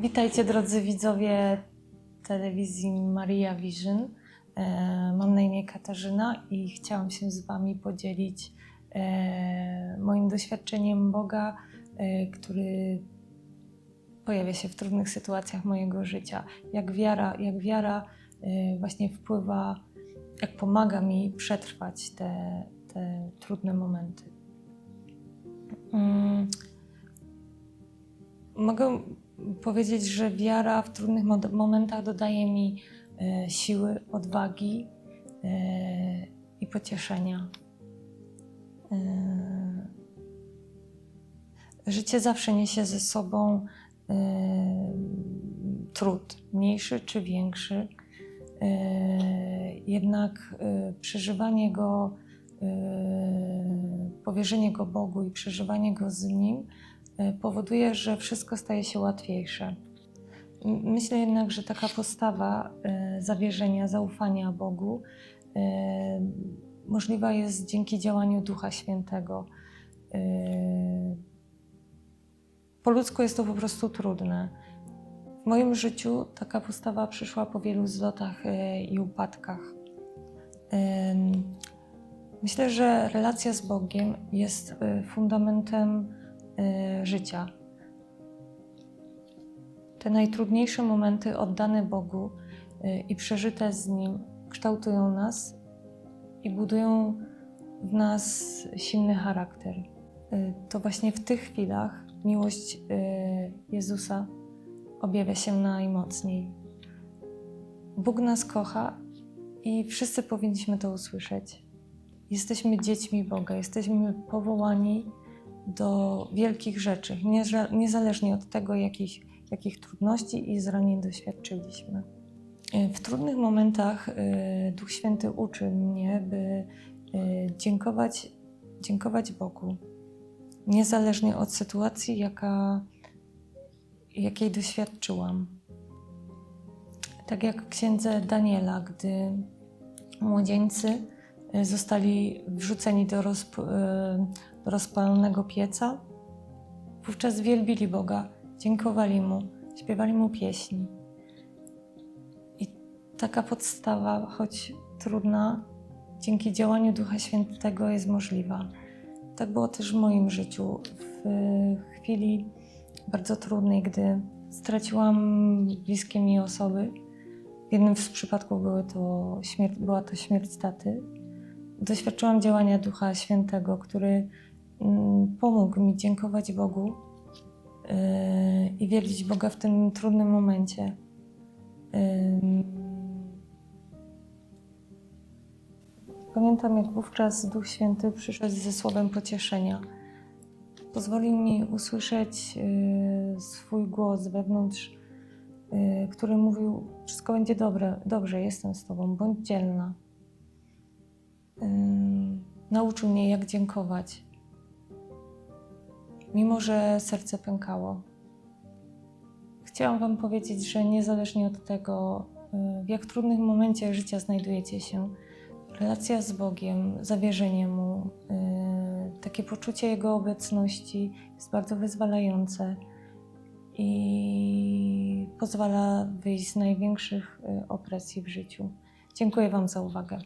Witajcie drodzy widzowie telewizji Maria Vision. E, Mam na imię Katarzyna i chciałam się z Wami podzielić e, moim doświadczeniem Boga, e, który pojawia się w trudnych sytuacjach mojego życia. Jak wiara, jak wiara właśnie wpływa, jak pomaga mi przetrwać te, te trudne momenty. Mogę powiedzieć, że wiara w trudnych momentach dodaje mi e, siły, odwagi e, i pocieszenia. E, życie zawsze niesie ze sobą trud, mniejszy czy większy. Jednak przeżywanie go, powierzenie go Bogu i przeżywanie go z Nim powoduje, że wszystko staje się łatwiejsze. Myślę jednak, że taka postawa e, zawierzenia, zaufania Bogu e, możliwa jest dzięki działaniu Ducha Świętego. Po ludzku jest to po prostu trudne. W moim życiu taka postawa przyszła po wielu zlotach i upadkach. Myślę, że relacja z Bogiem jest fundamentem życia. Te najtrudniejsze momenty oddane Bogu e, i przeżyte z Nim kształtują nas i budują w nas silny charakter. E, To właśnie w tych chwilach miłość Jezusa objawia się najmocniej. Bóg nas kocha i wszyscy powinniśmy to usłyszeć. Jesteśmy dziećmi Boga, jesteśmy powołani do wielkich rzeczy, nieza- niezależnie od tego, jakich, jakich trudności i zranień doświadczyliśmy. E, W trudnych momentach e, Duch Święty uczy mnie, by e, dziękować, dziękować Bogu, niezależnie od sytuacji, jaka, jakiej doświadczyłam. Tak jak w księdze Daniela, gdy młodzieńcy zostali wrzuceni do, rozp- e, do rozpalonego pieca, wówczas wielbili Boga, dziękowali Mu, śpiewali Mu pieśni. I taka podstawa, choć trudna, dzięki działaniu Ducha Świętego jest możliwa. Tak było też w moim życiu. W chwili bardzo trudnej, gdy straciłam bliskie mi osoby, w jednym z przypadków były to śmierć, była to śmierć taty. Doświadczyłam działania Ducha Świętego, który mm, pomógł mi dziękować Bogu yy, i wielbić Boga w tym trudnym momencie. Pamiętam, jak wówczas Duch Święty przyszedł ze słowem pocieszenia. Pozwolił mi usłyszeć yy, swój głos wewnątrz y, który mówił: Wszystko będzie dobre, dobrze, jestem z Tobą, bądź dzielna. Nauczył mnie, jak dziękować, mimo że serce pękało. Chciałam Wam powiedzieć, że niezależnie od tego, y, w jak trudnym momencie życia znajdujecie się, relacja z Bogiem, zawierzenie Mu, y, takie poczucie Jego obecności jest bardzo wyzwalające i pozwala wyjść z największych y, opresji w życiu. Dziękuję Wam za uwagę.